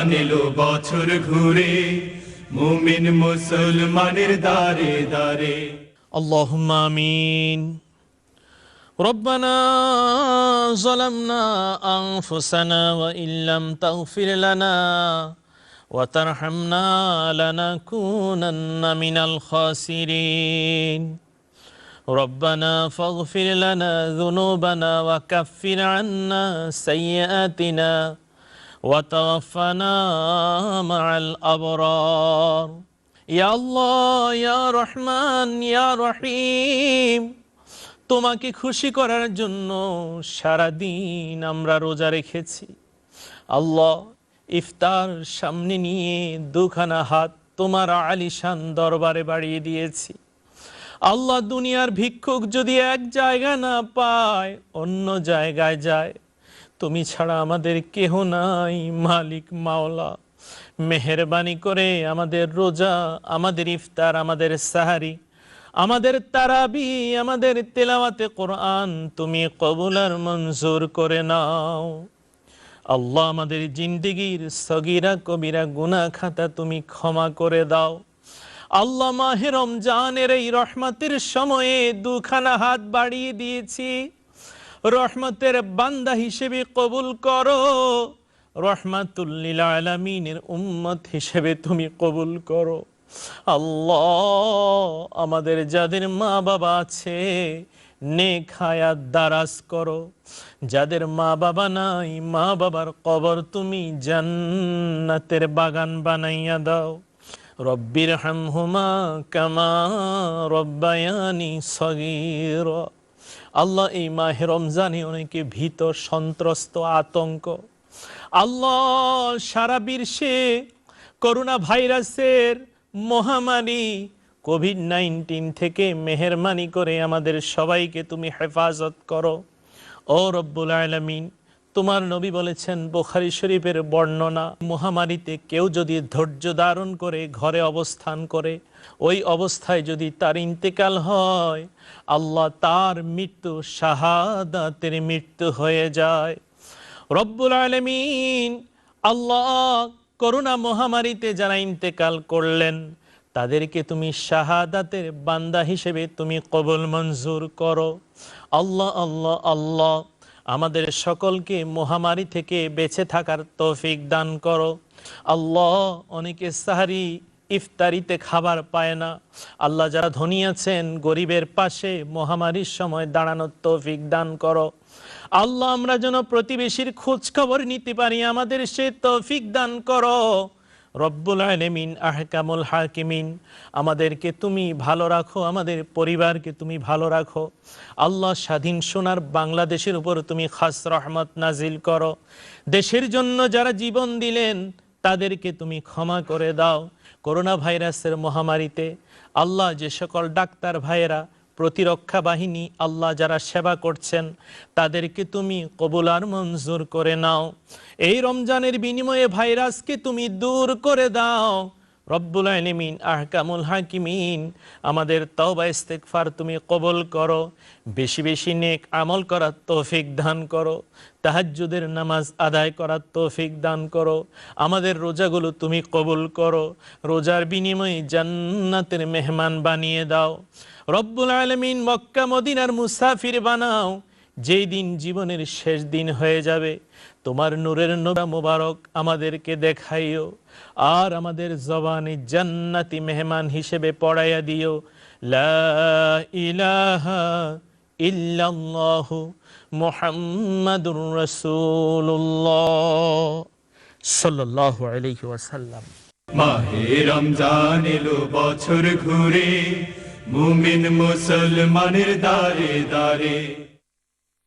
রমজান এলো বছর ঘুরে মুমিন মুসলমানের দারে দারে اللهم امين ربنا ظلمنا انفسنا وان لم تغفر لنا وترحمنا لنكونن من الخاسرين ربنا فاغفر لنا ذنوبنا وكفر عنا سيئاتنا وتوفنا مع الابرار ইয়া আল্লাহ ইয়া রহমান ইয়া রহিম তোমাকে খুশি করার জন্য সারা দিন আমরা রোজা রেখেছি আল্লাহ ইফতার সামনে নিয়ে দুখানা হাত তোমার আলিশান দরবারে বাড়িয়ে দিয়েছি আল্লাহ দুনিয়ার ভিক্ষুক যদি এক জায়গা না পায় অন্য জায়গায় যায় তুমি ছাড়া আমাদের কেহ নাই, মালিক, মাওলা। মেহরবানি করে আমাদের রোজা, আমাদের ইফতার, আমাদের সাহারি, আমাদের তারাবি, আমাদের তেলাওয়াতে কোরআন তুমি কবুল আর মঞ্জুর করে নাও। আল্লাহ আমাদের জিন্দিগির সগিরা, কবিরা গুনা খাতা তুমি ক্ষমা করে দাও। আল্লাহ মাহে রমজানের এই রহমতের সময়ে দুখানা হাত বাড়িয়ে দিয়েছি। রহমতের বান্দা হিসেবে কবুল করো। রহমাতুল্লিল আলমিনের উম্মত হিসেবে তুমি কবুল করো। আল্লাহ আমাদের যাদের মা বাবা আছে, নেক হায়াত দারাজ করো। যাদের মা বাবা নাই মা বাবার কবর তুমি জান্নাতের বাগান বানাইয়া দাও। রব্বির হামহুমা কামা রব্বায়ানি সগীর। আল্লাহ এই মাহে রমজানে অনেকে ভীত, সন্ত্রস্ত, আতঙ্ক। আল্লাহ সারা বিশ্বে করোনা ভাইরাসের মহামারী কোভিড নাইন্টিন থেকে মেহরবানি করে আমাদের সবাইকে তুমি হেফাজত করো। ও রব্বুল আলমিন, তোমার নবী বলেছেন বোখারি শরীফের বর্ণনা, মহামারীতে কেউ যদি ধৈর্য ধারণ করে, ঘরে অবস্থান করে ওই অবস্থায় যদি তার ইন্তেকাল হয়, আল্লাহ তার মৃত্যু শাহাদাতের মৃত্যু হয়ে যায়। রব্বুল আলমিন আল্লাহ করোনা মহামারীতে যারা ইন্তেকাল করলেন, তাদেরকে তুমি শাহাদাতের বান্দা হিসেবে তুমি কবল মঞ্জুর করো। আল্লাহ আল্লাহ আল্লাহ, আমাদের সকলকে মহামারী থেকে বেঁচে থাকার তৌফিক দান করো। আল্লাহ, অনেকে সাহারি ইফতারিতে খাবার পায় না। আল্লাহ যারা ধনী আছেন, গরিবের পাশে মহামারীর সময় দাঁড়ানোর তৌফিক দান করো। আল্লাহ, আমরা যেন প্রতিবেশীর খোঁজ খবর নিতে পারি, আমাদের সে তৌফিক দান করো। রব্বুল আলমিন, আহকামুল হাকিমিন, আমাদেরকে তুমি ভালো রাখো, আমাদের পরিবারকে তুমি ভালো রাখো। আল্লাহ, স্বাধীন সোনার বাংলাদেশের উপর তুমি খাস রহমত নাজিল করো। দেশের জন্য যারা জীবন দিলেন, তাদেরকে তুমি ক্ষমা করে দাও। করোনা ভাইরাসের মহামারীতে আল্লাহ যে সকল ডাক্তার ভাইয়েরা, প্রতিরক্ষা বাহিনী, আল্লাহ যারা সেবা করছেন, তাদেরকে তুমি কবুলার মঞ্জুর করে নাও। এই রমজানের বিনিময়ে ভাইরাসকে তুমি দূর করে দাও। রব্বুল আলমিন, আহকামুল হাকিমিন, আমাদের তওবা ইস্তেকফার তুমি কবল করো, বেশি বেশি নেক আমল করার তৌফিক দান করো, তাহাজ্জুদের নামাজ আদায় করার তৌফিক দান করো, আমাদের রোজাগুলো তুমি কবুল করো, রোজার বিনিময়ে জান্নাতের মেহমান বানিয়ে দাও, রব্বুল আলমিন মক্কা, মদিনার মুসাফির বানাও যেই দিন জীবনের শেষ দিন হয়ে যাবে, তোমার নূরের নোরা মোবারক আমাদেরকে দেখাইও, আর আমাদের জবানে জান্নাতি মেহমান হিসেবে পড়াইয়া দিও। লা এলো বছর ঘুরে, মুমিন মুসলমানের দারে দারে